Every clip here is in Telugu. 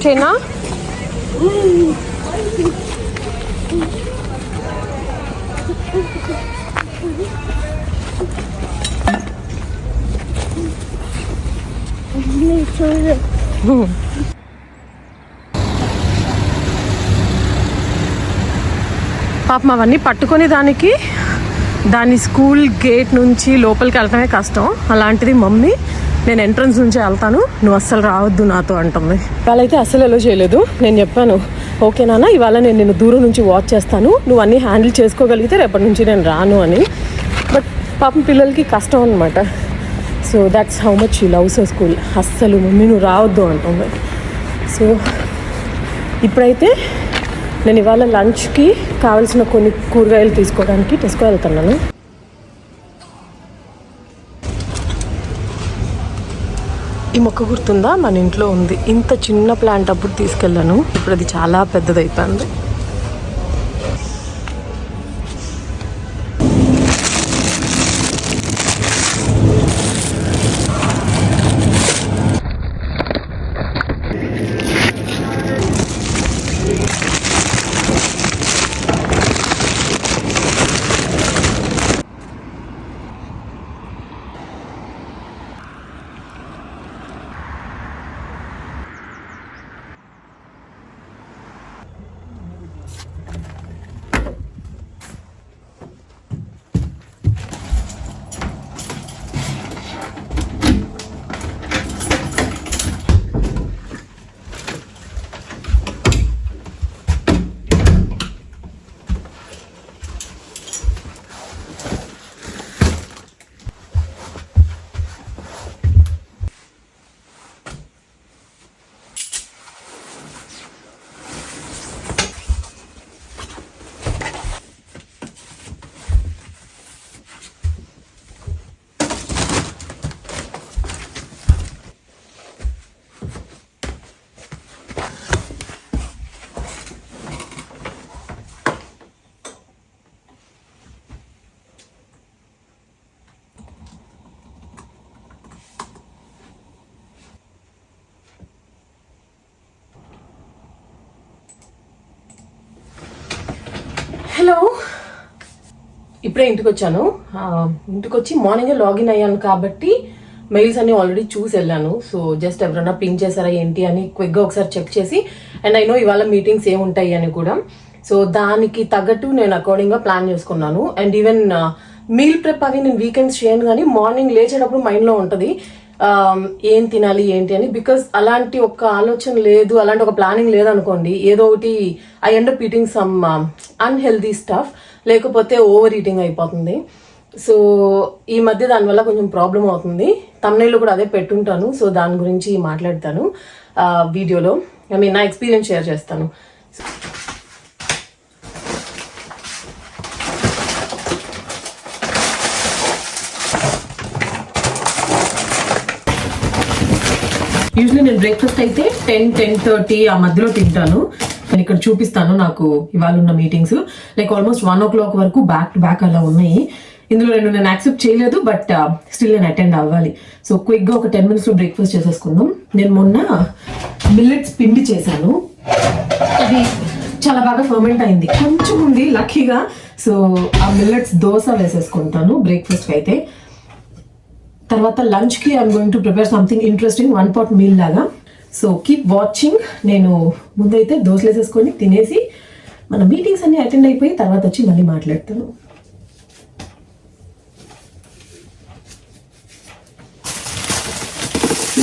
హెల్ప్ చేయనా చూడు పాపం అవన్నీ పట్టుకొని దానికి దాని స్కూల్ గేట్ నుంచి లోపలికి వెళ్ళటమే కష్టం. అలాంటిది మమ్మీ నేను ఎంట్రన్స్ నుంచి వెళ్తాను. నువ్వు అస్సలు రావద్దు నాతో అంటుంది. వాళ్ళైతే అస్సలు ఎలా చేయలేదు. నేను చెప్పాను ఓకే నాన్న ఇవాళ నేను నిన్ను దూరం నుంచి వాచ్ చేస్తాను. నువ్వు అన్నీ హ్యాండిల్ చేసుకోగలిగితే రేపటి నుంచి నేను రాను అని. బట్ పాపం పిల్లలకి కష్టం అనమాట so that's how much you loves school అస్సలు మమ్మీ నువ్వు రావద్దు అంటుంది. సో ఇప్పుడైతే నేను ఇవాళ లంచ్కి కావాల్సిన కొన్ని కూరగాయలు తీసుకోవడానికి టెస్కో వెళ్తున్నాను. ఈ మొక్క గుర్తుందా? మన ఇంట్లో ఉంది. ఇంత చిన్న ప్లాంట్ అప్పుడు తీసుకెళ్ళాను. ఇప్పుడు అది చాలా పెద్దదైపోయింది. ఇప్పుడే ఇంటికి వచ్చాను ఇంటికి వచ్చి మార్నింగే లాగిన్ అయ్యాను కాబట్టి మెయిల్స్ అన్ని ఆల్రెడీ చూసి వెళ్ళాను. సో జస్ట్ ఎవరైనా పింక్ చేశారా ఏంటి అని క్విక్గా ఒకసారి చెక్ చేసి అండ్ ఐ నో ఇవాళ మీటింగ్స్ ఏముంటాయి అని కూడా. సో దానికి తగ్గట్టు నేను అకార్డింగ్గా ప్లాన్ చేసుకున్నాను. అండ్ ఈవెన్ మీల్ ప్రెప్ అవి నేను వీకెండ్స్ చేయను కానీ మార్నింగ్ లేచేటప్పుడు మైండ్లో ఉంటుంది. ఏం తినాలి ఏంటి అని. బికాస్ అలాంటి ఒక ఆలోచన లేదు అలాంటి ఒక ప్లానింగ్ లేదనుకోండి ఏదో ఒకటి I end up eating some unhealthy stuff లేకపోతే ఓవర్ ఈటింగ్ అయిపోతుంది. సో ఈ మధ్య దానివల్ల కొంచెం ప్రాబ్లం అవుతుంది. తమ్నైలో కూడా అదే పెట్టుంటాను. సో దాని గురించి మాట్లాడతాను వీడియోలో. ఐ మీన్ నా ఎక్స్పీరియన్స్ షేర్ చేస్తాను. యూజువలీ నేను బ్రేక్ఫాస్ట్ అయితే టెన్ టెన్ థర్టీ ఆ మధ్యలో తింటాను. నేను ఇక్కడ చూపిస్తాను నాకు ఇవాళ ఉన్న meetings like almost one o'clock వరకు బ్యాక్ టు బ్యాక్ అలా ఉన్నాయి. ఇందులో నేను uh, నేను యాక్సెప్ట్ చేయలేదు బట్ స్టిల్ నేను అటెండ్ అవ్వాలి. సో క్విక్గా ఒక టెన్ మినిట్స్లో బ్రేక్ఫాస్ట్ చేసేసుకుందాం. నేను మొన్న మిల్లెట్స్ పిండి చేశాను. అది చాలా బాగా ఫర్మెంట్ అయింది. కొంచెం ఉంది లక్కీగా సో ఆ మిల్లెట్స్ దోశ వేసేసుకుంటాను బ్రేక్ఫాస్ట్కి అయితే. తర్వాత లంచ్కి I'm going to prepare something interesting one pot meal లాగా. సో కీప్ వాచింగ్ నేను ముందైతే దోశలు వేసేసుకొని తినేసి మన మీటింగ్స్ అన్ని అటెండ్ అయిపోయి తర్వాత వచ్చి మళ్ళీ మాట్లాడతాను.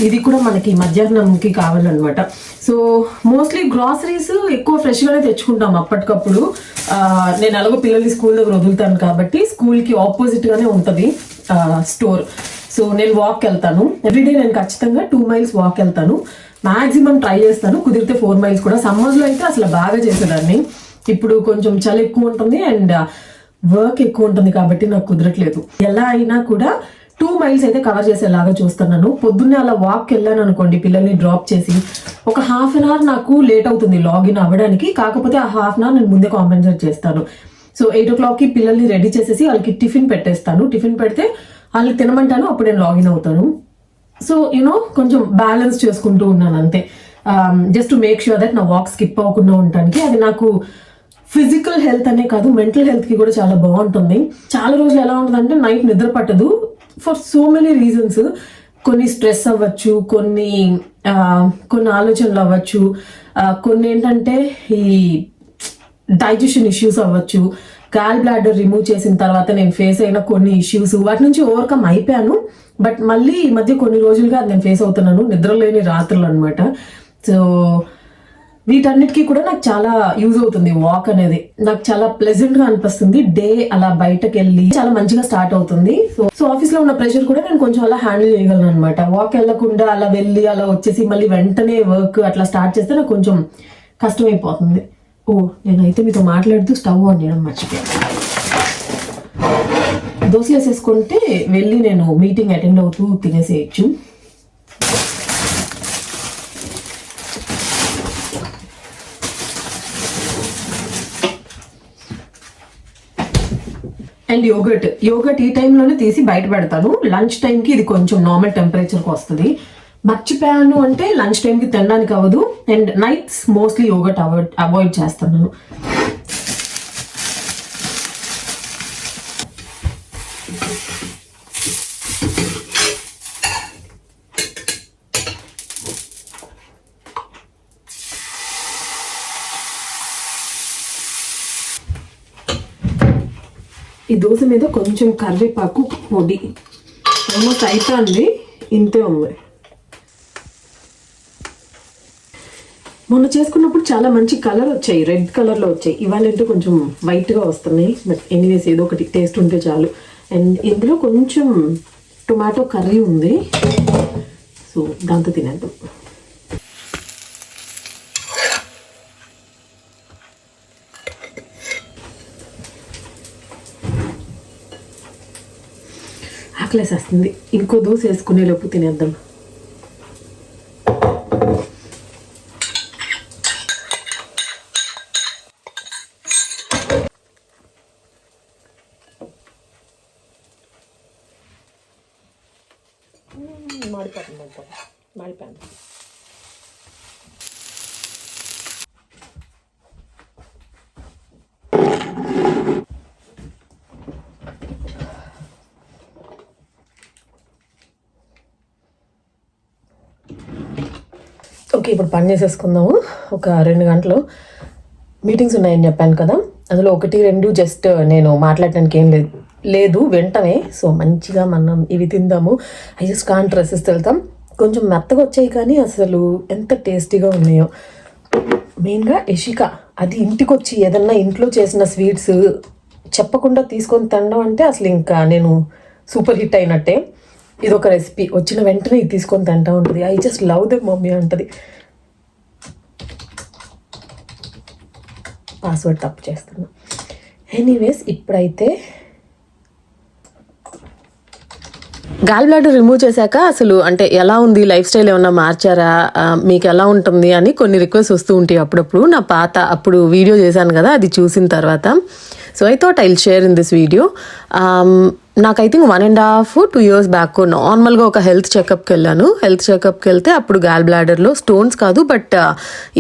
ఇది కూడా మనకి మధ్యాహ్నంకి కావాలన్నమాట. సో మోస్ట్లీ గ్రాసరీస్ ఎక్కువ ఫ్రెష్గానే తెచ్చుకుంటాం అప్పటికప్పుడు. నేను అలాగో పిల్లల్ని స్కూల్ దగ్గర వదులుతాను కాబట్టి స్కూల్కి ఆపోజిట్గానే ఉంటుంది స్టోర్ సో నేను వాక్ వెళ్తాను. ఎవ్రీడే నేను ఖచ్చితంగా టూ మైల్స్ వాక్ వెళ్తాను. మాక్సిమం ట్రై చేస్తాను. కుదిరితే ఫోర్ మైల్స్ కూడా. సమ్మర్స్లో అయితే అసలు బాగా చేసేదాన్ని. ఇప్పుడు కొంచెం చలి ఎక్కువ ఉంటుంది అండ్ uh, వర్క్ ఎక్కువ ఉంటుంది కాబట్టి నాకు కుదరట్లేదు. ఎలా అయినా కూడా టూ మైల్స్ అయితే కవర్ చేసేలాగా చూస్తున్నాను. పొద్దున్నే అలా వాక్ వెళ్ళాను అనుకోండి పిల్లల్ని డ్రాప్ చేసి ఒక హాఫ్ అన్ అవర్ నాకు లేట్ అవుతుంది లాగిన్ అవ్వడానికి. కాకపోతే ఆ హాఫ్ అన్ అవర్ నేను ముందే కాంపెన్సేట్ చేస్తాను. సో ఎయిట్ ఓ క్లాక్కి పిల్లల్ని రెడీ చేసేసి వాళ్ళకి టిఫిన్ పెట్టేస్తాను. టిఫిన్ పెడితే వాళ్ళకి తినమంటాను అప్పుడు నేను లాగిన్ అవుతాను. సో యూనో కొంచెం బ్యాలెన్స్ చేసుకుంటూ ఉన్నాను అంతే. Just to make sure that నా వాక్ స్కిప్ అవ్వకుండా ఉండటానికి. అది నాకు ఫిజికల్ హెల్త్ అనే కాదు మెంటల్ హెల్త్కి కూడా చాలా బాగుంటుంది. చాలా రోజులు ఎలా ఉంటుందంటే నైట్ నిద్ర పట్టదు. ఫర్ సో మెనీ రీజన్స్ కొన్ని స్ట్రెస్ అవ్వచ్చు కొన్ని uh, కొన్ని ఆలోచనలు అవ్వచ్చు uh, కొన్ని ఏంటంటే ఈ డైజెషన్ ఇష్యూస్ అవ్వచ్చు కాల్ బ్లాడర్ రిమూవ్ చేసిన తర్వాత నేను ఫేస్ అయిన కొన్ని ఇష్యూస్ వాటి నుంచి ఓవర్కమ్ అయిపోయాను. బట్ మళ్ళీ ఈ మధ్య కొన్ని రోజులుగా అది నేను ఫేస్ అవుతున్నాను. నిద్రలేని రాత్రులు అనమాట సో వీటన్నిటికీ కూడా నాకు చాలా యూజ్ అవుతుంది వాక్ అనేది. నాకు చాలా ప్లెజెంట్గా అనిపిస్తుంది. డే అలా బయటకు వెళ్ళి చాలా మంచిగా స్టార్ట్ అవుతుంది. సో సో ఆఫీస్లో ఉన్న ప్రెషర్ కూడా నేను కొంచెం అలా హ్యాండిల్ చేయగలను అనమాట వాక్ వెళ్ళకుండా అలా వెళ్ళి అలా వచ్చేసి మళ్ళీ వెంటనే వర్క్ అట్లా స్టార్ట్ చేస్తే నాకు కొంచెం కష్టమైపోతుంది. ఓ నేనైతే మీతో మాట్లాడుతూ స్టవ్ ఆన్ చేయడం మర్చిపోయాను. దోశలు వేసేసుకుంటే వెళ్ళి నేను మీటింగ్ అటెండ్ అవుతూ తినేసేయచ్చు. అండ్ యోగట్ యోగట్ ఈ టైంలోనే తీసి బయట పెడతాను. లంచ్ టైంకి ఇది కొంచెం నార్మల్ టెంపరేచర్కి వస్తుంది. మర్చిపోయాను అంటే లంచ్ టైంకి తినడానికి అవ్వదు. And nights mostly yogurt avoid avoid చేస్తున్నాను ఈ దోశ మీద కొంచెం కరివేపాకు పొడి. ఆల్మోస్ట్ అయిపోయింది. ఇంతే ఉంది. మొన్న చేసుకున్నప్పుడు చాలా మంచి కలర్ వచ్చాయి. రెడ్ కలర్లో వచ్చాయి. ఇవాళంటే కొంచెం వైట్గా వస్తున్నాయి. బట్ ఎనీవేస్ ఏదో ఒకటి టేస్ట్ ఉంటే చాలు. అండ్ ఇందులో కొంచెం టొమాటో కర్రీ ఉంది. సో దాంతో తినేద్దాం. ఆకలేసేస్తుంది. ఇంకో దోశ వేసుకునే లోపు తినేద్దాం మాడిపోతుంది మాడిపోయింది ఓకే ఇప్పుడు పని చేసేసుకుందాము. ఒక రెండు గంటలు మీటింగ్స్ ఉన్నాయని చెప్పాను కదా. అందులో ఒకటి రెండు జస్ట్ నేను మాట్లాడటానికి ఏం లేదు. లేదు వెంటనే. సో మంచిగా మనం ఇవి తిందాము. ఐ జస్ట్ కాంట్ డ్రెస్సెస్ వెళ్తాం. కొంచెం మెత్తగా వచ్చాయి కానీ అసలు ఎంత టేస్టీగా ఉన్నాయో. మెయిన్గా ఇషిక అది ఇంటికి వచ్చి ఏదన్నా ఇంట్లో చేసిన స్వీట్స్ చెప్పకుండా తీసుకొని తినడం అంటే అసలు ఇంకా నేను సూపర్ హిట్ అయినట్టే. ఇది ఒక రెసిపీ. వచ్చిన వెంటనే ఇది తీసుకొని తింటా ఉంటుంది. I just love the mummy అంటది. పాస్వర్డ్ తప్పు చేస్తున్నా. ఎనీవేస్ ఇప్పుడైతే గాల్ బ్లాడర్ రిమూవ్ చేశాక అసలు అంటే ఎలా ఉంది? లైఫ్ స్టైల్ ఏమన్నా మార్చారా? మీకు ఎలా ఉంటుంది అని కొన్ని రిక్వెస్ట్ వస్తూ ఉంటాయి అప్పుడప్పుడు. నా పాత అప్పుడు వీడియో చేశాను కదా అది చూసిన తర్వాత. So I thought I'll share in this video నాకు I think one and half two years back నార్మల్గా ఒక హెల్త్ చెకప్కి వెళ్ళాను. హెల్త్ చెకప్కి వెళ్తే అప్పుడు గాల్ బ్లాడర్లో స్టోన్స్ కాదు బట్ uh,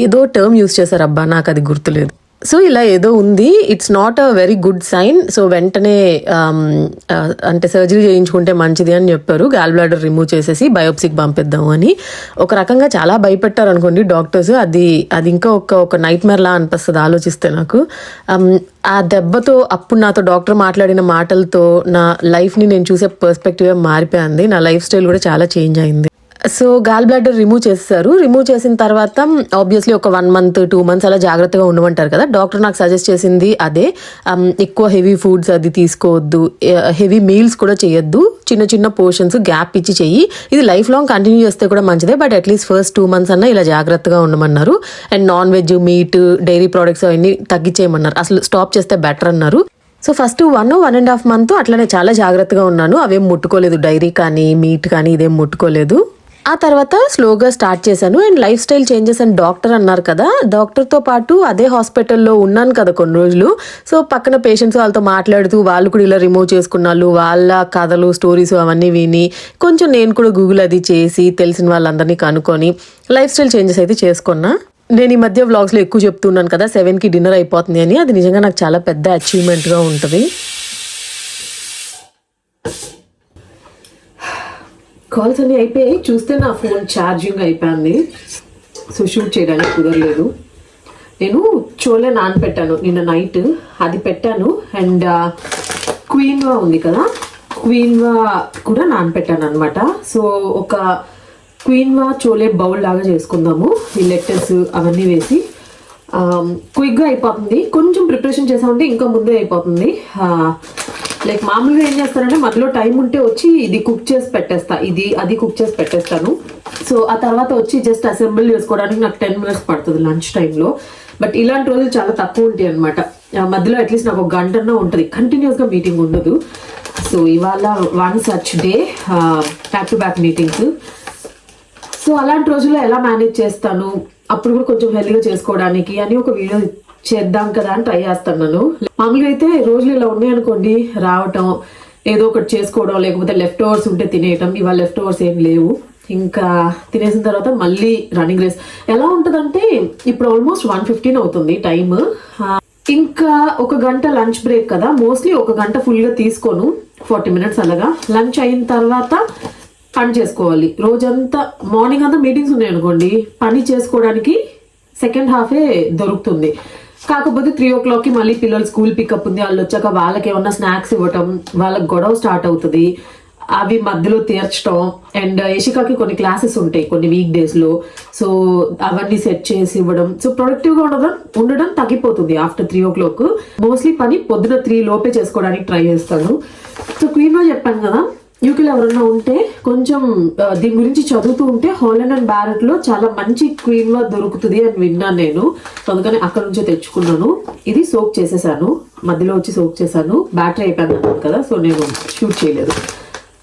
ఏదో టర్మ్ యూస్ చేశారు అబ్బా నాకు అది గుర్తులేదు. సో ఇలా ఏదో ఉంది. It's not a very good sign so వెంటనే um, uh, అంటే సర్జరీ చేయించుకుంటే మంచిది అని చెప్పారు. గాల్ బ్లాడర్ రిమూవ్ చేసేసి బయోప్సీకి పంపిద్దాము అని. ఒక రకంగా చాలా భయపెట్టారు అనుకోండి డాక్టర్స్ అది అది ఇంకా ఒక ఒక నైట్ లా అనిపిస్తుంది ఆలోచిస్తే నాకు. Um, ఆ దెబ్బతో అప్పుడు నాతో డాక్టర్ మాట్లాడిన మాటలతో నా లైఫ్ని నేను చూసే పర్స్పెక్టివ్ మారిపోయింది. నా లైఫ్ స్టైల్ కూడా చాలా చేంజ్ అయింది. సో గాల్ బ్లాడర్ రిమూవ్ చేస్తారు. రిమూవ్ చేసిన తర్వాత ఆబ్వియస్లీ ఒక వన్ మంత్ టూ మంత్స్ అలా జాగ్రత్తగా ఉండమంటారు కదా. డాక్టర్ నాకు సజెస్ట్ చేసింది అదే. Um, ఎక్కువ హెవీ ఫుడ్స్ అది తీసుకోవద్దు. హెవీ మీల్స్ కూడా చేయొద్దు. చిన్న చిన్న పోర్షన్స్ గ్యాప్ ఇచ్చి చెయ్యి. ఇది లైఫ్ లాంగ్ కంటిన్యూ చేస్తే కూడా మంచిదే. But at least first two months అన్న ఇలా జాగ్రత్తగా ఉండమన్నారు. And non veg meat dairy products అవన్నీ తగ్గించేయమన్నారు అసలు స్టాప్ చేస్తే బెటర్ అన్నారు. So first one one and half month అట్లనే చాలా జాగ్రత్తగా ఉన్నాను. అవేం ముట్టుకోలేదు. డైరీ కానీ మీట్ కానీ ఇదేం ముట్టుకోలేదు. ఆ తర్వాత స్లోగా స్టార్ట్ చేశాను. And lifestyle changes and doctor అన్నారు కదా డాక్టర్తో పాటు అదే హాస్పిటల్లో ఉన్నాను కదా కొన్ని రోజులు. సో పక్కన పేషెంట్స్ వాళ్ళతో మాట్లాడుతూ వాళ్ళు కూడా ఇలా రిమూవ్ చేసుకున్నారు వాళ్ళ కథలు స్టోరీస్ అవన్నీ విని కొంచెం నేను కూడా గూగుల్ అది చేసి తెలిసిన వాళ్ళందరినీ కనుక్కొని లైఫ్ స్టైల్ చేంజెస్ అయితే చేసుకున్నా. నేను ఈ మధ్య వ్లాగ్స్లో ఎక్కువ చెప్తున్నాను కదా సెవెన్కి డిన్నర్ అయిపోతుంది అని. అది నిజంగా నాకు చాలా పెద్ద అచీవ్మెంట్గా ఉంటుంది. కాల్స్ అన్ని అయిపోయి చూస్తే నా ఫోన్ ఛార్జింగ్ అయిపోయింది. సో షూట్ చేయడానికి కుదరలేదు. నేను చోలే నానపెట్టాను నిన్న నైట్ అది పెట్టాను. అండ్ క్వీన్వా ఉంది కదా? క్వీన్వా కూడా నానపెట్టాను అనమాట సో ఒక క్వీన్వా చోలే బౌల్ లాగా చేసుకుందాము. ఈ లెటర్స్ అవన్నీ వేసి క్విక్గా అయిపోతుంది. కొంచెం ప్రిపరేషన్ చేసామంటే ఇంకా ముందే అయిపోతుంది. లైక్ మామూలుగా ఏం చేస్తానంటే మధ్యలో టైం ఉంటే వచ్చి ఇది కుక్ చేసి పెట్టేస్తా. ఇది అది కుక్ చేసి పెట్టేస్తాను. సో ఆ తర్వాత వచ్చి జస్ట్ అసెంబుల్ చేసుకోవడానికి నాకు టెన్ మినిట్స్ పడుతుంది లంచ్ టైంలో బట్ ఇలాంటి రోజులు చాలా తక్కువ ఉంటాయి అనమాట మధ్యలో అట్లీస్ట్ నాకు ఒక గంటన్నా ఉంటుంది. కంటిన్యూస్గా మీటింగ్ ఉండదు. సో ఇవాళ one such day back to back meetings so అలాంటి రోజుల్లో ఎలా మేనేజ్ చేస్తాను? అప్పుడు కూడా కొంచెం హెల్దీగా చేసుకోవడానికి అని ఒక వీడియో చేద్దాం కదా అని ట్రై చేస్తున్నాను మామూలుగా అయితే రోజులు ఇలా ఉన్నాయనుకోండి రావటం ఏదో ఒకటి చేసుకోవడం లేకపోతే లెఫ్ట్ ఓవర్స్ ఉంటే తినేయటం ఇవాళ లెఫ్ట్ ఓవర్స్ ఏం లేవు. ఇంకా తినేసిన తర్వాత మళ్ళీ రన్నింగ్ రేస్ ఎలా ఉంటుందంటే ఇప్పుడు ఆల్మోస్ట్ వన్ ఫిఫ్టీన్ అవుతుంది టైమ్ ఇంకా ఒక గంట లంచ్ బ్రేక్ కదా మోస్ట్లీ ఒక గంట ఫుల్గా తీసుకోను ఫార్టీ మినిట్స్ అలాగా. లంచ్ అయిన తర్వాత పని చేసుకోవాలి. రోజంతా మార్నింగ్ అంతా మీటింగ్స్ ఉన్నాయి అనుకోండి పని చేసుకోవడానికి సెకండ్ హాఫే దొరుకుతుంది. కాకపోతే త్రీ ఓ క్లాక్కి మళ్ళీ పిల్లలు స్కూల్ పికప్ ఉంది. వాళ్ళు వచ్చాక వాళ్ళకి ఏమన్నా స్నాక్స్ ఇవ్వటం వాళ్ళకి గొడవ స్టార్ట్ అవుతుంది. అవి మధ్యలో తీర్చడం అండ్ యశికాకి కొన్ని క్లాసెస్ ఉంటాయి కొన్ని వీక్ డేస్లో సో అవన్నీ సెట్ చేసి ఇవ్వడం. సో ప్రొడక్టివ్గా ఉండడం ఉండడం తగ్గిపోతుంది after three o'clock mostly పని పొద్దున త్రీ లోపే చేసుకోవడానికి ట్రై చేస్తాను. సో క్వీన్లో చెప్పాను కదా యూకేలో ఎవరైనా ఉంటే కొంచెం దీని గురించి చదువుతూ ఉంటే హాలండ్ అండ్ బ్యారెట్లో చాలా మంచి క్వీన్ దొరుకుతుంది అని విన్నాను నేను. అందుకని అక్కడ నుంచే తెచ్చుకున్నాను. ఇది సోక్ చేసేసాను. మధ్యలో వచ్చి సోక్ చేశాను. బ్యాటరీ అయిపోయింది అన్నాను కదా సో నేను షూట్ చేయలేదు.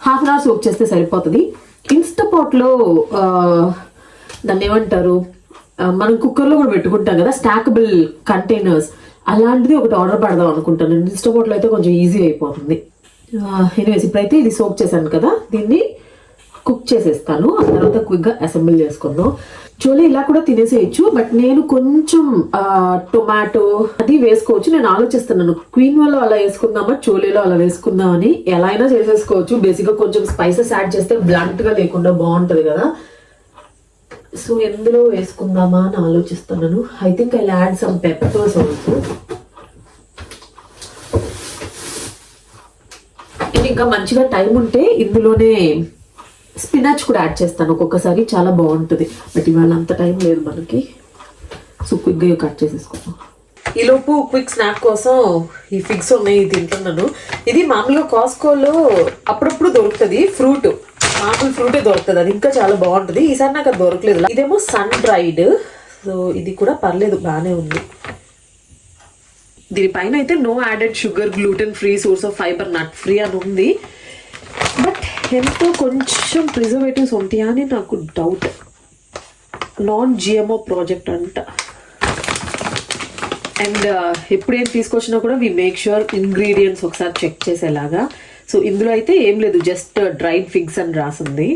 హాఫ్ అన్ అవర్ సోక్ చేస్తే సరిపోతుంది. ఇన్స్టాపాట్లో దాన్ని ఏమంటారు? మనం కుక్కర్లో కూడా పెట్టుకుంటాం కదా స్టాకబుల్ కంటైనర్స్. అలాంటిది ఒకటి ఆర్డర్ పెడదాం అనుకుంటాను. ఇన్స్టాపాట్లో అయితే కొంచెం ఈజీ అయిపోతుంది. ఎనీవేస్ ఇప్పుడైతే ఇది సోక్ చేశాను కదా. దీన్ని కుక్ చేసేస్తాను. ఆ తర్వాత క్విక్గా అసెంబుల్ చేసుకుందాం. చోలే ఇలా కూడా తినేసేయచ్చు బట్ నేను కొంచెం టొమాటో అది వేసుకోవచ్చు. నేను ఆలోచిస్తున్నాను క్వీన్ వల్ల అలా వేసుకుందామా చోలేలో అలా వేసుకుందామని. ఎలా అయినా చేసేసుకోవచ్చు. బేసిక్గా కొంచెం స్పైసెస్ యాడ్ చేస్తే బ్లంట్గా లేకుండా బాగుంటుంది కదా. సో ఎందులో వేసుకుందామా అని ఆలోచిస్తున్నాను. I think I add some peppers also ఇది ఇంకా మంచిగా టైం ఉంటే ఇందులోనే స్పినాచ్ కూడా యాడ్ చేస్తాను. ఒక్కొక్కసారి చాలా బాగుంటుంది. బట్ ఇవాళ అంత టైం లేదు మనకి. సో క్విక్గా కట్ చేసేసుకుందాం. ఈలోపు క్విక్ స్నాక్ కోసం ఈ ఫిగ్స్ ఉన్నాయి ఇది తింటున్నాను. ఇది మామూలుగా కాస్కోలో అప్పుడప్పుడు దొరుకుతుంది. ఫ్రూట్. మామూలు ఫ్రూటే దొరుకుతుంది. అది ఇంకా చాలా బాగుంటుంది. ఈసారి నాకు అది దొరకలేదు. ఇదేమో సన్ డ్రైడ్ సో ఇది కూడా పర్లేదు బాగానే ఉంది. దీనిపైన అయితే no added sugar gluten free source of fibre nut free అని ఉంది. బట్ ఎంతో కొంచెం ప్రిజర్వేటివ్స్ ఉంటాయా అని నాకు డౌట్ నాన్ జిఎంఓ ప్రాజెక్ట్ అంట. అండ్ uh, ఎప్పుడేం తీసుకొచ్చినా కూడా వి మేక్ ష్యూర్ ఇంగ్రీడియంట్స్ ఒకసారి చెక్ చేసేలాగా. సో ఇందులో అయితే ఏం లేదు జస్ట్ డ్రైడ్ ఫిగ్స్ అని రాసింది.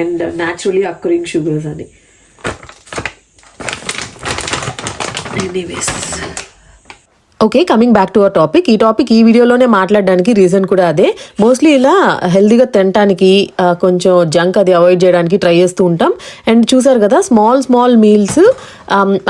అండ్ న్యాచురలీ అక్కరింగ్ షుగర్స్ అని. Anyways okay coming back to our topic ఈ టాపిక్ ఈ వీడియోలోనే మాట్లాడడానికి రీజన్ కూడా అదే. మోస్ట్లీ ఇలా హెల్దీగా తినడానికి కొంచెం జంక్ అది అవాయిడ్ చేయడానికి ట్రై చేస్తూ ఉంటాం. అండ్ చూసారు కదా స్మాల్ స్మాల్ మీల్స్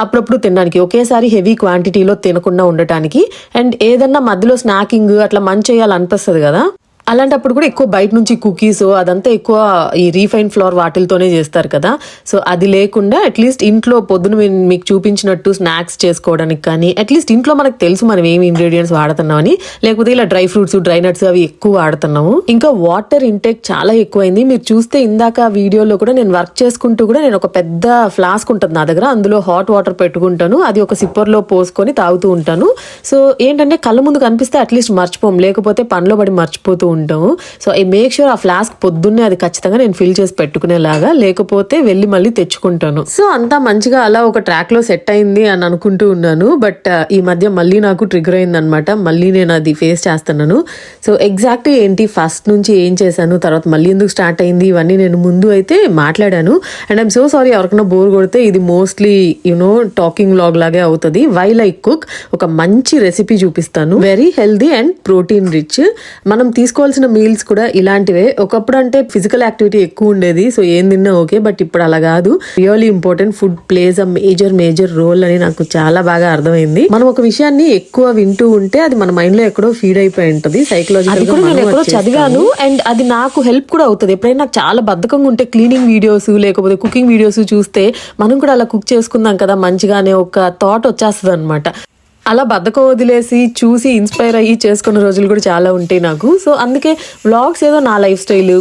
అప్పుడప్పుడు తినడానికి ఒకేసారి హెవీ క్వాంటిటీలో తినకుండా ఉండటానికి. అండ్ ఏదన్నా మధ్యలో స్నాకింగ్ అట్లా మంచి చేయాలనిపిస్తుంది కదా. అలాంటప్పుడు కూడా ఎక్కువ బయట నుంచి కుకీస్ అదంతా ఎక్కువ ఈ రీఫైన్ ఫ్లోర్ వాటిలతోనే చేస్తారు కదా. సో అది లేకుండా అట్లీస్ట్ ఇంట్లో పొద్దున మీకు చూపించినట్టు స్నాక్స్ చేసుకోవడానికి కానీ అట్లీస్ట్ ఇంట్లో మనకు తెలుసు మనం ఏమి ఇంగ్రీడియంట్స్ వాడుతున్నామని లేకపోతే ఇలా డ్రై ఫ్రూట్స్ డ్రై నట్స్ అవి ఎక్కువ వాడుతున్నాము. ఇంకా వాటర్ ఇంటేక్ చాలా ఎక్కువైంది. మీరు చూస్తే ఇందాక వీడియోలో కూడా నేను వర్క్ చేసుకుంటూ కూడా నేను ఒక పెద్ద ఫ్లాస్క్ ఉంటుంది నా దగ్గర. అందులో హాట్ వాటర్ పెట్టుకుంటాను. అది ఒక సిప్పర్లో పోసుకొని తాగుతూ ఉంటాను. సో ఏంటంటే కళ్ళ ముందు కనిపిస్తే అట్లీస్ట్ మర్చిపోం. లేకపోతే పనిలో పడి మర్చిపోతూ ఉంటాము. సో ఐ మేక్ షూర్ ఆ ఫ్లాస్క్ పొద్దున్నే అది ఖచ్చితంగా నేను ఫిల్ చేసి పెట్టుకునేలాగా లేకపోతే వెళ్ళి మళ్ళీ తెచ్చుకుంటాను. సో అంతా మంచిగా అలా ఒక ట్రాక్లో సెట్ అయింది అని అనుకుంటూ ఉన్నాను. బట్ uh, ఈ మధ్య మళ్ళీ నాకు ట్రిగర్ అయింది అనమాట మళ్ళీ నేను అది ఫేస్ చేస్తున్నాను. సో ఎగ్జాక్ట్ ఏంటి? ఫస్ట్ నుంచి ఏం చేశాను? తర్వాత మళ్ళీ ఎందుకు స్టార్ట్ అయింది? ఇవన్నీ నేను ముందు అయితే మాట్లాడాను. అండ్ ఐమ్ సో సారీ ఎవరికైనా బోర్ కొడితే ఇది మోస్ట్లీ యునో టాకింగ్ లాగ్ లాగే అవుతుంది. వై లైక్ కుక్ ఒక మంచి రెసిపీ చూపిస్తాను. Very healthy and protein rich మనం తీసుకోవాల్సిన మీల్స్ కూడా ఇలాంటివే. ఒకప్పుడు అంటే ఫిజికల్ యాక్టివిటీ ఎక్కువ ఉండేది సో ఏం తిన్నా ఓకే బట్ ఇప్పుడు అలా కాదు. Really important food plays a major major role అని నాకు చాలా బాగా అర్థమైంది. మనం ఒక విషయాన్ని ఎక్కువ వింటూ ఉంటే అది మన మైండ్లో ఎక్కడో ఫీడ్ అయిపోయి ఉంటుంది. సైకలాజికల్ చదివాను అండ్ అది నాకు హెల్ప్ కూడా అవుతుంది. ఎప్పుడైనా నాకు చాలా బద్ధకంగా ఉంటే క్లీనింగ్ వీడియోస్ లేకపోతే కుకింగ్ వీడియోస్ చూస్తే మనం కూడా అలా కుక్ చేసుకుందాం కదా మంచిగా అనే ఒక థాట్ వచ్చేస్తుంది అనమాట అలా బద్దకం వదిలేసి చూసి ఇన్స్పైర్ అయ్యి చేసుకున్న రోజులు కూడా చాలా ఉంటాయి నాకు. సో అందుకే వ్లాగ్స్ ఏదో నా లైఫ్ స్టైల్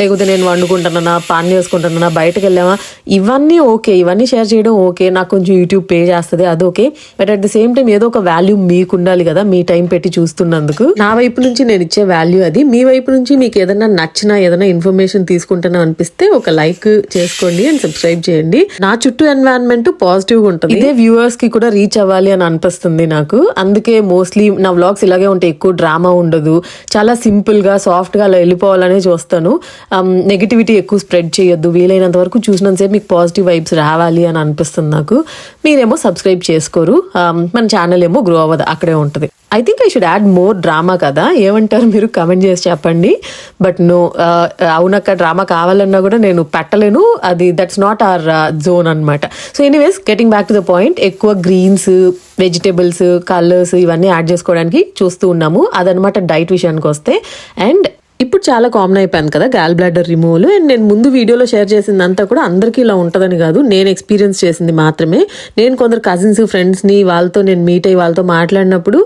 లేకపోతే నేను వండుకుంటున్నానా పాన్ చేసుకుంటున్నానా బయటకు వెళ్ళామా ఇవన్నీ ఓకే ఇవన్నీ షేర్ చేయడం ఓకే నాకు కొంచెం యూట్యూబ్ పే చేస్తుంది అది okay. But at the same time ఏదో ఒక వాల్యూ మీకు ఉండాలి కదా మీ టైం పెట్టి చూస్తున్నందుకు. నా వైపు నుంచి నేను ఇచ్చే వాల్యూ అది. మీ వైపు నుంచి మీకు ఏదైనా నచ్చినా ఏదైనా ఇన్ఫర్మేషన్ తీసుకుంటున్నా అనిపిస్తే ఒక లైక్ చేసుకోండి అండ్ సబ్స్క్రైబ్ చేయండి. నా చుట్టూ ఎన్వైరన్మెంట్ పాజిటివ్గా ఉంటుంది. ఇదే వ్యూవర్స్కి కూడా రీచ్ అవ్వాలి అని అనిపిస్తుంది నాకు. అందుకే మోస్ట్లీ నా వ్లాగ్స్ ఇలాగే ఉంటాయి. ఎక్కువ డ్రామా ఉండదు. చాలా సింపుల్గా సాఫ్ట్గా అలా వెళ్ళిపోవాలనే చూస్తాను. Um, నెగిటివిటీ ఎక్కువ స్ప్రెడ్ చేయొద్దు. వీలైనంత వరకు చూసినంతసేపు మీకు పాజిటివ్ వైబ్స్ రావాలి అని అనిపిస్తుంది నాకు. మీరేమో సబ్స్క్రైబ్ చేసుకోరు. Um, మన ఛానల్ ఏమో గ్రో అవ్వదు. అక్కడే ఉంటుంది. I think I should add more drama కదా. ఏమంటారు మీరు? కమెంట్ చేసి చెప్పండి. బట్ నో uh, అవునక్క డ్రామా కావాలన్నా కూడా నేను పెట్టలేను. అది దట్స్ నాట్ అవర్ జోన్ అన్నమాట. So anyways getting back to the point ఎక్కువ గ్రీన్స్ వెజిటేబుల్స్ కలర్స్ ఇవన్నీ యాడ్ చేసుకోవడానికి చూస్తూ ఉన్నాము. అదనమాట డైట్ విషయానికి వస్తే. అండ్ ఇప్పుడు చాలా కామన్ అయిపోయాను కదా గాల్ బ్లాడర్ రిమూవల్ అండ్ నేను ముందు వీడియోలో షేర్ చేసిందంతా కూడా అందరికీ ఇలా ఉంటుందని కాదు నేను ఎక్స్పీరియన్స్ చేసింది మాత్రమే. నేను కొందరు కజిన్స్ ఫ్రెండ్స్ని వాళ్ళతో నేను మీట్ అయ్యి వాళ్ళతో మాట్లాడినప్పుడు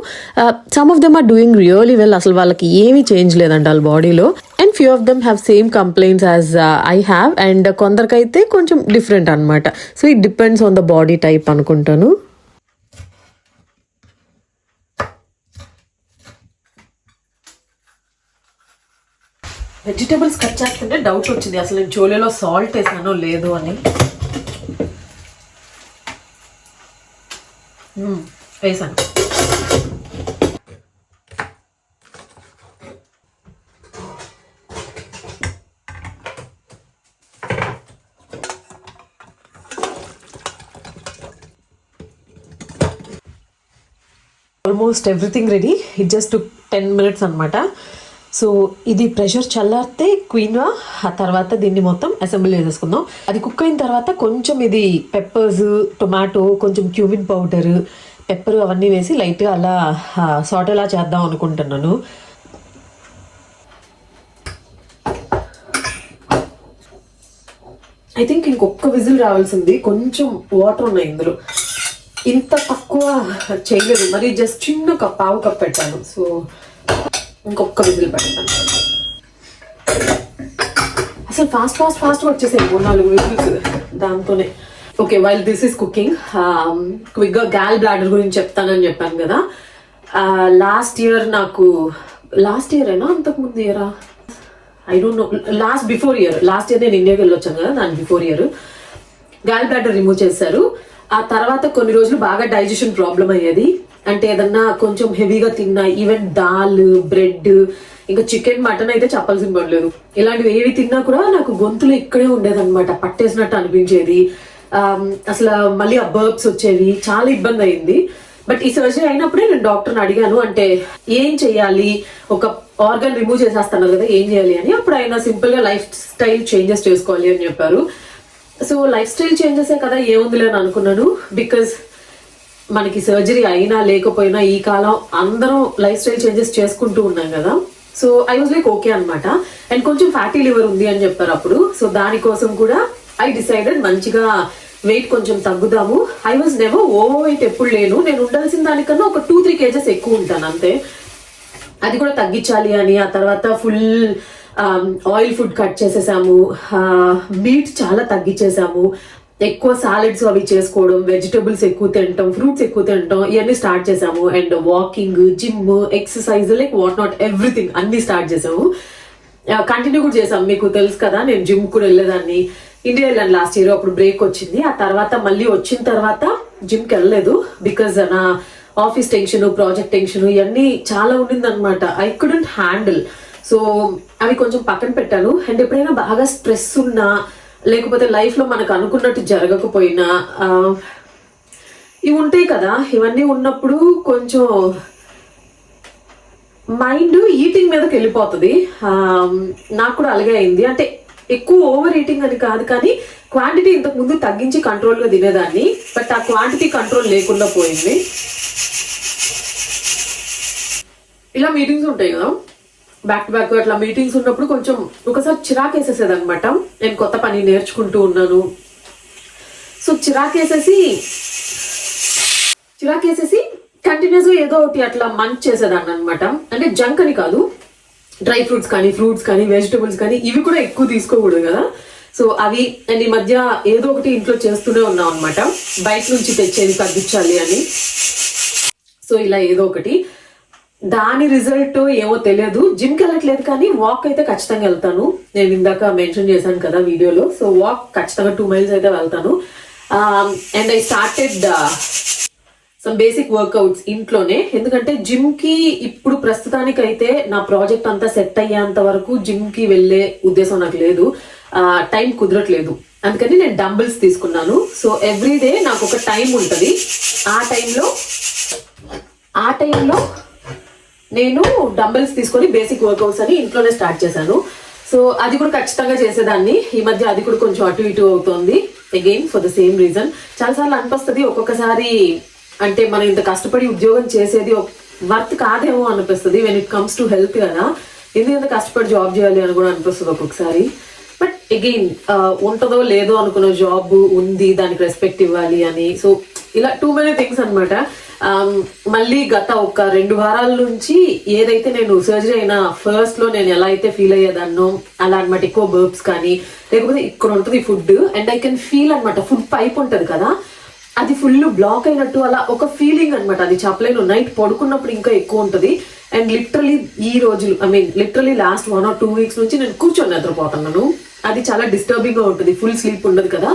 some of them are doing really well అసలు వాళ్ళకి ఏమీ చేంజ్ లేదంట వాళ్ళ బాడీలో and few of them have same complaints as I have and కొందరికైతే కొంచెం డిఫరెంట్ అనమాట so it depends on the body type అనుకుంటాను. వెజిటేబుల్స్ కట్ చేస్తుంటే డౌట్ వచ్చింది. అసలు నేను చోలేలో సాల్ట్ వేసానో లేదు అని. వేసాను. Almost everything ready it just ten minutes అనమాట సో ఇది ప్రెషర్ చల్లారితే క్వీన్వా ఆ తర్వాత దీన్ని మొత్తం అసెంబ్లీ చేసేసుకుందాం. అది కుక్ అయిన తర్వాత కొంచెం ఇది పెప్పర్స్ టొమాటో కొంచెం క్యూమిన్ పౌడర్ పెప్పర్ అవన్నీ వేసి లైట్గా అలా సాట్ ఎలా చేద్దాం అనుకుంటున్నాను. ఐ థింక్ ఇంకొక విజిల్ రావాల్సింది. కొంచెం వాటర్ ఉన్నాయి ఇందులో. ఇంత తక్కువ చేయలేదు. మరి జస్ట్ చిన్న కప్ పావు కప్ పెట్టాను. సో ఇంకొక విజిల్ పెడతాను అసలు ఫాస్ట్ ఫాస్ట్ ఫాస్ట్గా వచ్చేసాయి మూడు నాలుగు విజిల్స్ దాంతోనే. Okay while this is cooking క్విక్గా గాల్ బ్లాడర్ గురించి చెప్తానని చెప్పాను కదా. Uh, లాస్ట్ ఇయర్ నాకు లాస్ట్ ఇయర్ అయినా అంతకుముందు ఇయరా I don't know last before year last year నేను ఇండియాకి వెళ్ళి వచ్చాను కదా దాని before year gall bladder remove చేశారు. ఆ తర్వాత కొన్ని రోజులు బాగా డైజెషన్ ప్రాబ్లం అయ్యేది. అంటే ఏదన్నా కొంచెం హెవీగా తిన్నా ఈవెన్ దాల్ బ్రెడ్ ఇంకా చికెన్ మటన్ అయితే చెప్పాల్సిన పని లేదు. ఇలాంటివి ఏవి తిన్నా కూడా నాకు గొంతులో ఇక్కడే ఉండేదన్నమాట పట్టేసినట్టు అనిపించేది. అసలు మళ్ళీ ఆ బర్బ్స్ వచ్చేవి చాలా ఇబ్బంది అయింది బట్ ఈ సర్జరీ అయినప్పుడే నేను డాక్టర్ని అడిగాను అంటే ఏం చేయాలి ఒక ఆర్గన్ రిమూవ్ చేసేస్తాను కదా ఏం చేయాలి అని. అప్పుడు ఆయన సింపుల్గా లైఫ్ స్టైల్ చేంజెస్ చేసుకోవాలి అని చెప్పారు. సో లైఫ్ స్టైల్ చేంజెసే కదా ఏముందిలే అని అనుకున్నాను బికాజ్ మనకి సర్జరీ అయినా లేకపోయినా ఈ కాలం అందరం లైఫ్ స్టైల్ చేంజెస్ చేసుకుంటూ ఉన్నాం కదా. So I was like okay అనమాట అండ్ కొంచెం ఫ్యాటీ లివర్ ఉంది అని చెప్పారు అప్పుడు. సో దానికోసం కూడా ఐ డిసైడెడ్ మంచిగా వెయిట్ కొంచెం తగ్గుదాము. I was never overweight ఎప్పుడు లేను. నేను ఉండాల్సిన దానికన్నా ఒక టూ త్రీ కేజెస్ ఎక్కువ ఉంటాను అంతే. అది కూడా తగ్గించాలి అని ఆ తర్వాత ఫుల్ ఆయిల్ ఫుడ్ కట్ చేసేసాము. మీట్ చాలా తగ్గించేసాము. ఎక్కువ సాలెడ్స్ అవి చేసుకోవడం వెజిటబుల్స్ ఎక్కువ తినటం ఫ్రూట్స్ ఎక్కువ తినటం ఇవన్నీ స్టార్ట్ చేసాము. And walking gym exercise like what not everything అన్ని స్టార్ట్ చేసాము. Uh, కంటిన్యూ కూడా చేసాం మీకు తెలుసు కదా నేను జిమ్ కూడా వెళ్ళేదాన్ని. ఇండియా వెళ్ళాను లాస్ట్ ఇయర్ అప్పుడు బ్రేక్ వచ్చింది. ఆ తర్వాత మళ్ళీ వచ్చిన తర్వాత జిమ్కి వెళ్ళలేదు. బికాజ్ నా ఆఫీస్ టెన్షన్ ప్రాజెక్ట్ టెన్షన్ ఇవన్నీ చాలా ఉండింది అనమాట ఐ కుడెంట్ హ్యాండిల్ సో అవి కొంచెం పక్కన పెట్టాను. అండ్ ఎప్పుడైనా బాగా స్ట్రెస్ ఉన్నా లేకపోతే లైఫ్లో మనకు అనుకున్నట్టు జరగకపోయినా ఇవి ఉంటాయి కదా. ఇవన్నీ ఉన్నప్పుడు కొంచెం మైండ్ ఈటింగ్ మీదకి వెళ్ళిపోతుంది. నాకు కూడా అలాగే అయింది. అంటే ఎక్కువ ఓవర్ ఈటింగ్ అని కాదు కానీ క్వాంటిటీ ఇంతకు ముందు తగ్గించి కంట్రోల్గా తినేదాన్ని. బట్ ఆ క్వాంటిటీ కంట్రోల్ లేకుండా పోయింది. ఇలా మీటింగ్స్ ఉంటాయి కదా. బ్యాక్ టు బ్యాక్ అట్లా మీటింగ్స్ ఉన్నప్పుడు కొంచెం ఒకసారి చిరాకు వేసేసేది అనమాట నేను కొత్త పని నేర్చుకుంటూ ఉన్నాను. సో చిరాకు వేసేసి చిరాకు వేసేసి కంటిన్యూస్ ఏదో ఒకటి అట్లా మంచ్ చేసేదాన్ని అనమాట అంటే జంక్ అని కాదు. డ్రై ఫ్రూట్స్ కానీ ఫ్రూట్స్ కానీ వెజిటబుల్స్ కానీ ఇవి కూడా ఎక్కువ తీసుకోకూడదు కదా. సో అవి అండ్ ఈ మధ్య ఏదో ఒకటి ఇంట్లో చేస్తూనే ఉన్నాం అనమాట బయట నుంచి తెచ్చేది తగ్గించాలి అని. సో ఇలా ఏదో ఒకటి. దాని రిజల్ట్ ఏమో తెలియదు. జిమ్కి వెళ్ళట్లేదు కానీ వాక్ అయితే ఖచ్చితంగా వెళ్తాను. నేను ఇందాక మెన్షన్ చేశాను కదా వీడియోలో. సో వాక్ ఖచ్చితంగా టూ మైల్స్ అయితే వెళ్తాను. And I started some basic workouts ఇంట్లోనే. ఎందుకంటే జిమ్కి ఇప్పుడు ప్రస్తుతానికి అయితే నా ప్రాజెక్ట్ అంతా సెట్ అయ్యేంత వరకు జిమ్కి వెళ్ళే ఉద్దేశం నాకు లేదు. Uh, టైం కుదరట్లేదు. అందుకని నేను డంబుల్స్ తీసుకున్నాను. సో ఎవ్రీడే నాకు ఒక టైం ఉంటుంది. ఆ టైంలో ఆ టైంలో నేను డంబెల్స్ తీసుకొని బేసిక్ వర్కౌట్స్ అని ఇంట్లోనే స్టార్ట్ చేశాను. సో అది కూడా ఖచ్చితంగా చేసేదాన్ని. ఈ మధ్య అది కూడా కొంచెం అటు ఇటు అవుతోంది. Again for the same reason చాలాసార్లు అనిపిస్తుంది ఒక్కొక్కసారి అంటే మనం ఇంత కష్టపడి ఉద్యోగం చేసేది వర్త్ కాదేమో అనిపిస్తుంది when it comes to health కదా. ఎందుకు ఎంత కష్టపడి జాబ్ చేయాలి అని కూడా అనిపిస్తుంది ఒక్కొక్కసారి. బట్ అగైన్ uh, ఉంటుందో లేదో అనుకున్న జాబ్ ఉంది దానికి రెస్పెక్ట్ ఇవ్వాలి అని. సో ఇలా టూ మెనీ థింగ్స్ అనమాట Um, మళ్ళీ గత ఒక రెండు వారాల నుంచి ఏదైతే నేను సర్జరీ అయినా ఫస్ట్లో నేను ఎలా అయితే ఫీల్ అయ్యేదాన్నో అలా అనమాట ఎక్కువ బర్బ్స్ కానీ లేకపోతే ఇక్కడ ఉంటుంది food and I can feel అనమాట ఫుడ్ పైప్ ఉంటుంది కదా అది ఫుల్ బ్లాక్ అయినట్టు అలా ఒక ఫీలింగ్ అనమాట అది చెప్పలేను నైట్ పడుకున్నప్పుడు ఇంకా ఎక్కువ ఉంటుంది. అండ్ లిటరలీ ఈ రోజులు I mean literally last one or two weeks నుంచి నేను కూర్చొని నిద్రపోతున్నాను. అది చాలా డిస్టర్బింగ్గా ఉంటుంది ఫుల్ స్లీప్ ఉండదు కదా.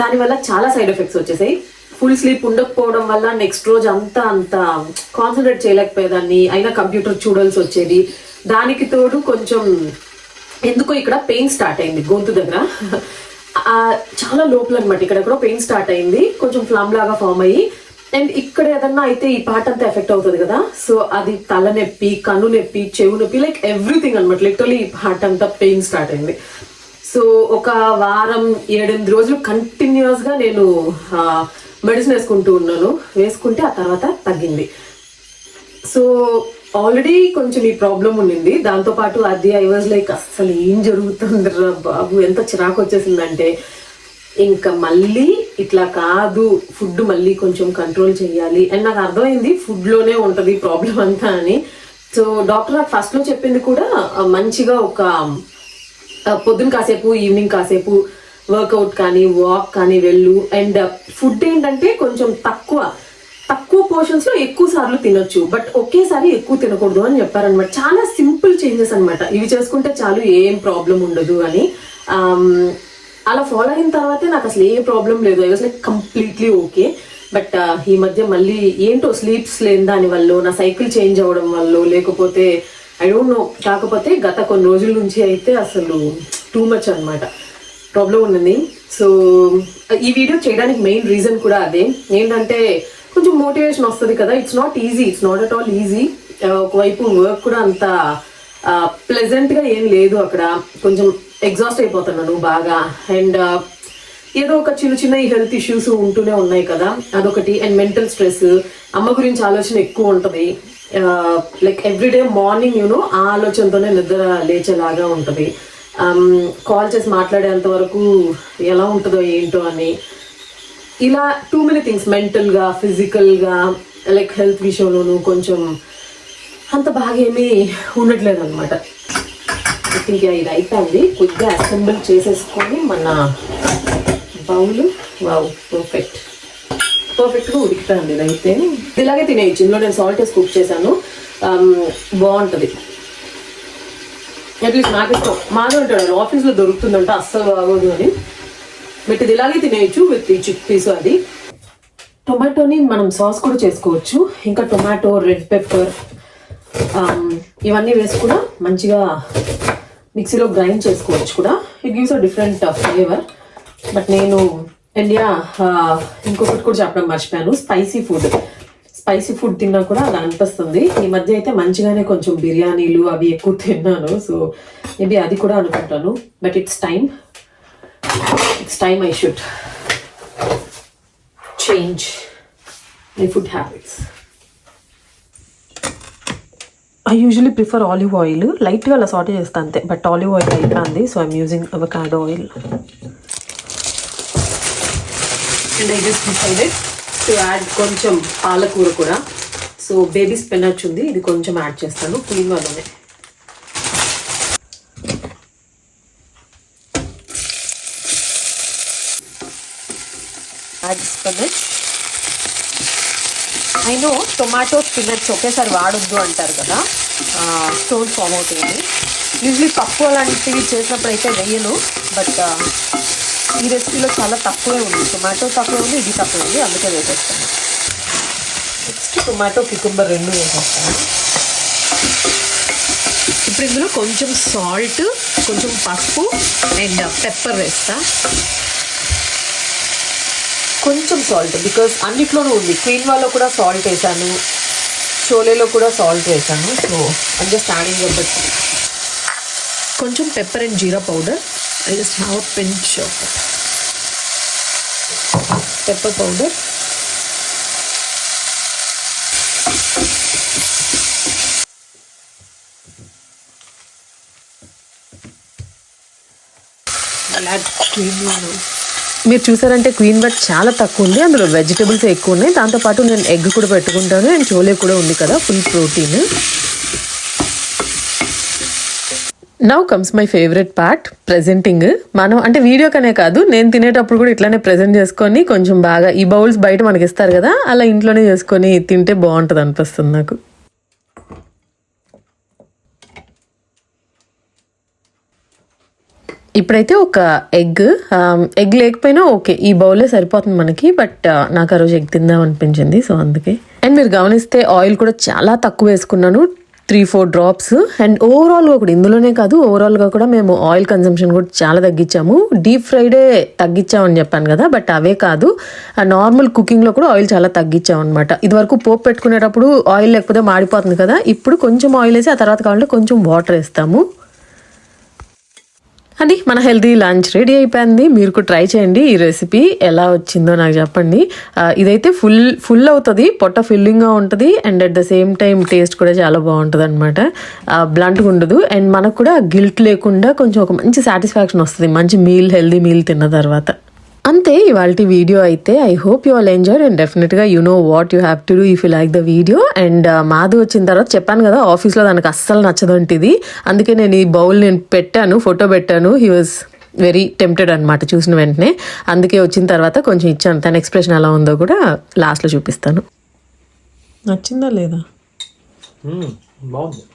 దానివల్ల చాలా సైడ్ ఎఫెక్ట్స్ వచ్చేసాయి. ఫుల్ స్లీప్ ఉండకపోవడం వల్ల నెక్స్ట్ రోజు అంతా అంత కాన్సన్ట్రేట్ చేయలేకపోయేదాన్ని. అయినా కంప్యూటర్ చూడాల్సి వచ్చేది. దానికి తోడు కొంచెం ఎందుకో ఇక్కడ పెయిన్ స్టార్ట్ అయింది గొంతు దగ్గర. చాలా లోపల అనమాట ఇక్కడ పెయిన్ స్టార్ట్ అయింది. కొంచెం ఫ్లమ్ లాగా ఫామ్ అయ్యి. అండ్ ఇక్కడ ఏదన్నా అయితే ఈ పార్ట్ అంతా ఎఫెక్ట్ అవుతుంది కదా. సో అది తల నొప్పి కన్ను నొప్పి చెవు నొప్పి లైక్ ఎవ్రీథింగ్ అనమాట లిటరలీ ఈ పార్ట్ అంతా పెయిన్ స్టార్ట్ అయింది. సో ఒక వారం ఏడెనిమిది రోజులు కంటిన్యూస్గా నేను మెడిసిన్ వేసుకుంటూ ఉన్నాను. వేసుకుంటే ఆ తర్వాత తగ్గింది. సో ఆల్రెడీ కొంచెం ఈ ప్రాబ్లం ఉండింది. దాంతో పాటు అది ఐ వాజ్ లైక్ అసలు ఏం జరుగుతుందిరా బాబు? ఎంత చిరాకు వచ్చేసిందంటే ఇంకా మళ్ళీ ఇట్లా కాదు. ఫుడ్ మళ్ళీ కొంచెం కంట్రోల్ చేయాలి. అండ్ నాకు అర్థమైంది ఫుడ్లోనే ఉంటుంది ప్రాబ్లం అంతా అని. సో డాక్టర్ నాకు చెప్పింది కూడా మంచిగా ఒక పొద్దున కాసేపు ఈవినింగ్ కాసేపు వర్కౌట్ కానీ వాక్ కానీ వెళ్ళు. అండ్ ఫుడ్ uh, ఏంటంటే కొంచెం తక్కువ. తక్కువ పోర్షన్స్లో ఎక్కువ సార్లు తినొచ్చు. బట్ ఒకేసారి ఎక్కువ తినకూడదు అని చెప్పారనమాట చాలా సింపుల్ చేంజెస్ అనమాట ఇవి చేసుకుంటే చాలు ఏం ప్రాబ్లం ఉండదు అని. Um, అలా ఫాలో అయిన తర్వాతే నాకు అసలు ఏ ప్రాబ్లం లేదు. I was like completely okay but ఈ మధ్య మళ్ళీ ఏంటో స్లీప్స్ లేని దాని వల్ల నా సైకిల్ చేంజ్ అవ్వడం వల్ల లేకపోతే ఐ డోంట్ నో కాకపోతే గత కొన్ని రోజుల నుంచి అయితే అసలు టూ మచ్ అన్నమాట. ప్రాబ్లం ఉన్నది. సో ఈ వీడియో చేయడానికి మెయిన్ రీజన్ కూడా అదే. ఏంటంటే కొంచెం మోటివేషన్ వస్తుంది కదా. It's not easy it's not at all easy ఒకవైపు వర్క్ కూడా అంత ప్లెజెంట్గా ఏం లేదు అక్కడ. కొంచెం ఎగ్జాస్ట్ అయిపోతున్నాను బాగా. అండ్ ఏదో ఒక చిన్న చిన్న ఈ హెల్త్ ఇష్యూస్ ఉంటూనే ఉన్నాయి కదా. అదొకటి. అండ్ మెంటల్ స్ట్రెస్ అమ్మ గురించి ఆలోచన ఎక్కువ ఉంటుంది. లైక్ ఎవ్రీడే మార్నింగ్ యూనో ఆ ఆలోచనతోనే నిద్ర లేచేలాగా ఉంటుంది. కాల్ um, చేసి మాట్లాడేంత వరకు ఎలా ఉంటుందో ఏంటో అని. ఇలా టూ మెనీ థింగ్స్ మెంటల్గా ఫిజికల్గా లైక్ హెల్త్ విషయంలోనూ కొంచెం అంత బాగా ఏమీ ఉండట్లేదు అనమాట ఐ థింక్ ఇది అయిపోయింది. కొద్దిగా అసెంబుల్ చేసేసుకొని మన బౌల్. వావ్ పర్ఫెక్ట్ పర్ఫెక్ట్గా ఉడికిపోయింది అయితే ఇలాగే తినేయచ్చు. ఇందులో నేను సాల్ట్ వేసి కుక్ చేశాను. Um, బాగుంటుంది. అట్లీస్ట్ నాకు ఇష్టం. మాదే ఉంటాడు ఆఫీస్లో దొరుకుతుందంట అస్సలు బాగోదు అని. బట్ ఇది ఇలాగే తినేయచ్చు విత్ ఈ చిక్ పీస్ అది. టొమాటోని మనం సాస్ కూడా చేసుకోవచ్చు. ఇంకా టొమాటో రెడ్ పెప్పర్ ఇవన్నీ వేసి కూడా మంచిగా మిక్సీలో గ్రైండ్ చేసుకోవచ్చు కూడా. It gives a different flavour but నేను ఇండియా ఇంకొకటి కూడా చెప్పడం మర్చిపోయాను. స్పైసీ ఫుడ్ స్పైసీ ఫుడ్ తిన్నా కూడా అలా అనిపిస్తుంది. ఈ మధ్య అయితే మంచిగానే కొంచెం బిర్యానీలు అవి ఎక్కువ తిన్నాను. సో మేబీ అది కూడా అనుకుంటాను. But it's time it's time I should change my food habits I usually prefer olive oil లైట్గా అలా సాటే చేస్తాను అంతే. బట్ ఆలివ్ ఆయిల్ అయిపోయింది so I'm using avocado oil and I just decided to add కొంచెం పాలకూర కూడా. సో బేబీ స్పినచ్ ఉంది. ఇది కొంచెం యాడ్ చేస్తాను. క్లీన్ వల్లనే add spinach I know tomato spinach ఒకేసారి వాడొద్దు అంటారు కదా. స్టోన్ ఫామ్ అవుతుంది. యూజువలీ పప్పు అలాంటివి చేసినప్పుడు అయితే వేయను బట్ ఈ రెసిపీలో చాలా తక్కువే ఉంది. టొమాటో తక్కువ ఉంది ఇది తక్కువ ఉంది. అందుకే వేసేస్తాను. నెక్స్ట్ టొమాటో క్యూకుంబర్ రెండు వేసేస్తాను. ఇప్పుడు ఇందులో కొంచెం సాల్ట్ కొంచెం పసుపు అండ్ పెప్పర్ వేస్తా. కొంచెం సాల్ట్ బికాస్ అన్నిట్లోనూ ఉంది. క్వీన్ వాలో కూడా సాల్ట్ వేసాను. చోలేలో కూడా సాల్ట్ వేసాను. సో ఐమ్ జస్ట్ యాడింగ్ కొంచెం pepper and jeera powder. I just have a pinch of మీరు చూసారంటే క్వీన్ బట్ చాలా తక్కువ ఉంది. అందులో వెజిటబుల్స్ ఎక్కువ ఉన్నాయి. దాంతోపాటు నేను ఎగ్ కూడా పెట్టుకుంటాను. అండ్ చోలే కూడా ఉంది కదా. Full protein now comes my favourite part presenting మనం అంటే వీడియో కనే కాదు నేను తినేటప్పుడు కూడా ఇట్లానే ప్రెజెంట్ చేసుకొని కొంచెం బాగా ఈ బౌల్స్ బయట మనకి ఇస్తారు కదా అలా ఇంట్లోనే చేసుకొని తింటే బాగుంటుంది అనిపిస్తుంది నాకు. ఇప్పుడైతే ఒక ఎగ్ ఎగ్ um, లేకపోయినా ఓకే ఈ బౌలే సరిపోతుంది మనకి బట్ uh, నాకు ఆ రోజు ఎగ్ తిందాం అనిపించింది సో అందుకే. అండ్ మీరు గమనిస్తే ఆయిల్ కూడా చాలా తక్కువ వేసుకున్నాను త్రీ ఫోర్ డ్రాప్స్ అండ్ ఓవరాల్గా కూడా ఇందులోనే కాదు ఓవరాల్గా కూడా మేము ఆయిల్ కన్సంప్షన్ కూడా చాలా తగ్గించాము. డీప్ ఫ్రైడే తగ్గించామని చెప్పాను కదా బట్ అవే కాదు. నార్మల్ కుకింగ్లో కూడా ఆయిల్ చాలా తగ్గించాం అనమాట ఇదివరకు పోపు పెట్టుకునేటప్పుడు ఆయిల్ లేకపోతే మాడిపోతుంది కదా ఇప్పుడు కొంచెం ఆయిల్ వేసి ఆ తర్వాత కావాలంటే కొంచెం వాటర్ వేస్తాము. అది మన హెల్తీ లంచ్ రెడీ అయిపోయింది. మీరు కూడా ట్రై చేయండి. ఈ రెసిపీ ఎలా వచ్చిందో నాకు చెప్పండి. ఇదైతే ఫుల్ ఫుల్ అవుతుంది. పొట్ట ఫిల్లింగ్గా ఉంటుంది. And at the same time taste కూడా చాలా బాగుంటుంది అనమాట బ్లంట్గా ఉండదు. అండ్ మనకు కూడా గిల్ట్ లేకుండా కొంచెం ఒక మంచి సాటిస్ఫాక్షన్ వస్తుంది. మంచి మీల్ హెల్దీ మీల్ తిన్న తర్వాత. అంతే ఇవాళ వీడియో అయితే I hope you all enjoy and డెఫినెట్గా you know what you have to do if you like the video and Madhu వచ్చిన తర్వాత చెప్పాను కదా ఆఫీస్లో దానికి అస్సలు నచ్చదంటిది. అందుకే నేను ఈ బౌల్ నేను పెట్టాను ఫోటో పెట్టాను. హీ వాజ్ వెరీ టెంప్టెడ్ అనమాట చూసిన వెంటనే. అందుకే వచ్చిన తర్వాత కొంచెం ఇచ్చాను. తన ఎక్స్ప్రెషన్ ఎలా ఉందో కూడా లాస్ట్లో చూపిస్తాను. నచ్చిందా లేదా? మ్మ్. బాగుంది.